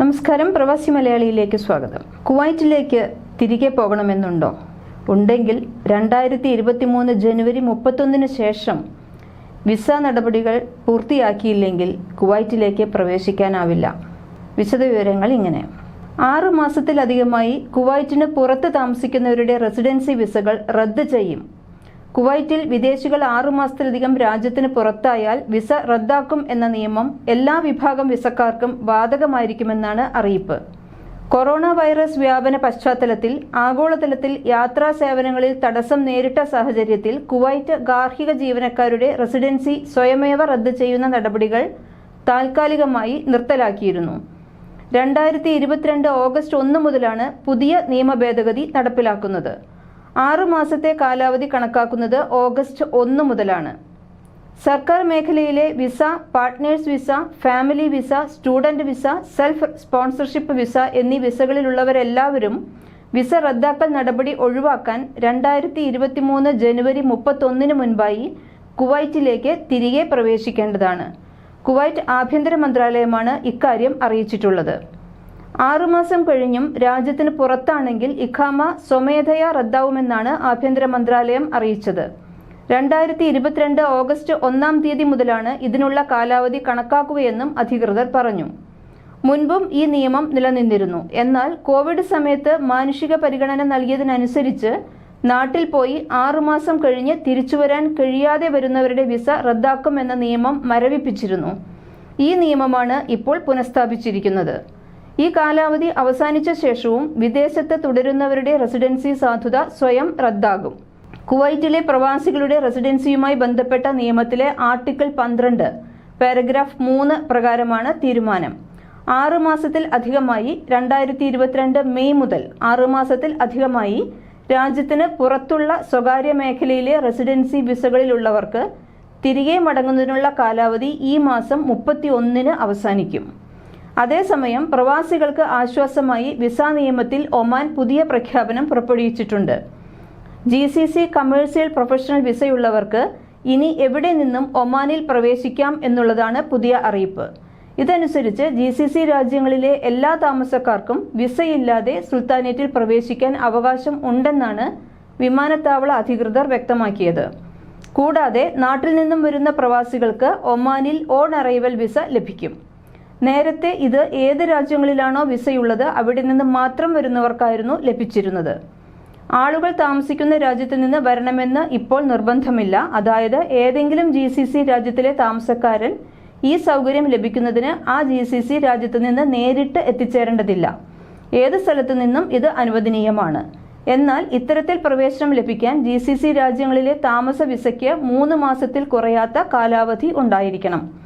നമസ്കാരം പ്രവാസി മലയാളിയിലേക്ക് സ്വാഗതം. കുവൈറ്റിലേക്ക് തിരികെ പോകണമെന്നുണ്ടോ? ഉണ്ടെങ്കിൽ രണ്ടായിരത്തി ഇരുപത്തി മൂന്ന് ജനുവരി മുപ്പത്തൊന്നിന് ശേഷം വിസ നടപടികൾ പൂർത്തിയാക്കിയില്ലെങ്കിൽ കുവൈറ്റിലേക്ക് പ്രവേശിക്കാനാവില്ല. വിശദവിവരങ്ങൾ ഇങ്ങനെ. ആറു മാസത്തിലധികമായി കുവൈറ്റിന് പുറത്ത് താമസിക്കുന്നവരുടെ റെസിഡൻസി വിസകൾ റദ്ദ് ചെയ്യും. കുവൈറ്റിൽ വിദേശികൾ ആറു മാസത്തിലധികം രാജ്യത്തിന് പുറത്തായാൽ വിസ റദ്ദാക്കും എന്ന നിയമം എല്ലാ വിഭാഗം വിസക്കാർക്കും ബാധകമായിരിക്കുമെന്നാണ് അറിയിപ്പ്. കൊറോണ വൈറസ് വ്യാപന പശ്ചാത്തലത്തിൽ ആഗോളതലത്തിൽ യാത്രാ സേവനങ്ങളിൽ തടസ്സം നേരിട്ട സാഹചര്യത്തിൽ കുവൈറ്റ് ഗാർഹിക ജീവനക്കാരുടെ റെസിഡൻസി സ്വയമേവ റദ്ദ് ചെയ്യുന്ന നടപടികൾ താൽക്കാലികമായി നിർത്തലാക്കിയിരുന്നു. രണ്ടായിരത്തി ഇരുപത്തിരണ്ട് ഓഗസ്റ്റ് ഒന്ന് മുതലാണ് പുതിയ നിയമ ഭേദഗതി നടപ്പിലാക്കുന്നത്. ആറു മാസത്തെ കാലാവധി കണക്കാക്കുന്നത് ഓഗസ്റ്റ് ഒന്ന് മുതലാണ്. സർക്കാർ മേഖലയിലെ visa partners visa family visa student visa self sponsorship visa എന്നീ വിസകളിലുള്ളവരെല്ലാവരും വിസ റദ്ദാക്കൽ നടപടി ഒഴിവാക്കാൻ രണ്ടായിരത്തി ഇരുപത്തി മൂന്ന് ജനുവരി മുപ്പത്തൊന്നിന് മുൻപായി കുവൈറ്റിലേക്ക് തിരികെ പ്രവേശിക്കേണ്ടതാണ്. കുവൈറ്റ് ആഭ്യന്തര മന്ത്രാലയമാണ് ഇക്കാര്യം അറിയിച്ചിട്ടുള്ളത്. ആറുമാസം കഴിഞ്ഞും രാജ്യത്തിന് പുറത്താണെങ്കിൽ ഇഖാമ സ്വമേധയാ റദ്ദാവുമെന്നാണ് ആഭ്യന്തര മന്ത്രാലയം അറിയിച്ചത്. രണ്ടായിരത്തി ഇരുപത്തിരണ്ട് ഓഗസ്റ്റ് ഒന്നാം തീയതി മുതലാണ് ഇതിനുള്ള കാലാവധി കണക്കാക്കുകയെന്നും അധികൃതർ പറഞ്ഞു. മുൻപും ഈ നിയമം നിലനിന്നിരുന്നു. എന്നാൽ കോവിഡ് സമയത്ത് മാനുഷിക പരിഗണന നൽകിയതിനനുസരിച്ച് നാട്ടിൽ പോയി ആറുമാസം കഴിഞ്ഞ് തിരിച്ചുവരാൻ കഴിയാതെ വരുന്നവരുടെ വിസ റദ്ദാക്കുമെന്ന നിയമം മരവിപ്പിച്ചിരുന്നു. ഈ നിയമമാണ് ഇപ്പോൾ പുനഃസ്ഥാപിച്ചിരിക്കുന്നത്. ഈ കാലാവധി അവസാനിച്ച ശേഷവും വിദേശത്ത് തുടരുന്നവരുടെ റെസിഡൻസി സാധുത സ്വയം റദ്ദാകും. കുവൈറ്റിലെ പ്രവാസികളുടെ റെസിഡൻസിയുമായി ബന്ധപ്പെട്ട നിയമത്തിലെ ആർട്ടിക്കിൾ പന്ത്രണ്ട് പാരഗ്രാഫ് മൂന്ന് പ്രകാരമാണ് തീരുമാനം. ആറു മാസത്തിൽ അധികമായി രണ്ടായിരത്തി ഇരുപത്തിരണ്ട് മെയ് മുതൽ ആറു മാസത്തിൽ അധികമായി രാജ്യത്തിന് പുറത്തുള്ള സ്വകാര്യ മേഖലയിലെ റെസിഡൻസി വിസകളിലുള്ളവർക്ക് തിരികെ മടങ്ങുന്നതിനുള്ള കാലാവധി ഈ മാസം മുപ്പത്തി ഒന്നിന് അവസാനിക്കും. അതേസമയം പ്രവാസികൾക്ക് ആശ്വാസമായി വിസ നിയമത്തിൽ ഒമാൻ പുതിയ പ്രഖ്യാപനം പുറപ്പെടുവിച്ചിട്ടുണ്ട്. G C C commercial professional വിസയുള്ളവർക്ക് ഇനി എവിടെ നിന്നും ഒമാനിൽ പ്രവേശിക്കാം എന്നുള്ളതാണ് പുതിയ അറിയിപ്പ്. ഇതനുസരിച്ച് ജി സി സി രാജ്യങ്ങളിലെ എല്ലാ താമസക്കാർക്കും വിസയില്ലാതെ സുൽത്താനേറ്റിൽ പ്രവേശിക്കാൻ അവകാശം ഉണ്ടെന്നാണ് വിമാനത്താവള അധികൃതർ വ്യക്തമാക്കിയത്. കൂടാതെ നാട്ടിൽ നിന്നും വരുന്ന പ്രവാസികൾക്ക് ഒമാനിൽ ഓൺ അറൈവൽ വിസ ലഭിക്കും. നേരത്തെ ഇത് ഏത് രാജ്യങ്ങളിലാണോ വിസയുള്ളത് അവിടെ നിന്ന് മാത്രം വരുന്നവർക്കായിരുന്നു ലഭിച്ചിരുന്നത്. ആളുകൾ താമസിക്കുന്ന രാജ്യത്ത് നിന്ന് വരണമെന്ന് ഇപ്പോൾ നിർബന്ധമില്ല. അതായത് ഏതെങ്കിലും ജി സി സി രാജ്യത്തിലെ താമസക്കാരൻ ഈ സൗകര്യം ലഭിക്കുന്നതിന് ആ ജി സി സി രാജ്യത്ത് നിന്ന് നേരിട്ട് എത്തിച്ചേരേണ്ടതില്ല. ഏത് സ്ഥലത്തു നിന്നും ഇത് അനുവദനീയമാണ്? എന്നാൽ ഇത്തരത്തിൽ പ്രവേശനം ലഭിക്കാൻ ജി സി സി രാജ്യങ്ങളിലെ താമസ വിസയ്ക്ക് മൂന്ന് മാസത്തിൽ കുറയാത്ത കാലാവധി ഉണ്ടായിരിക്കണം.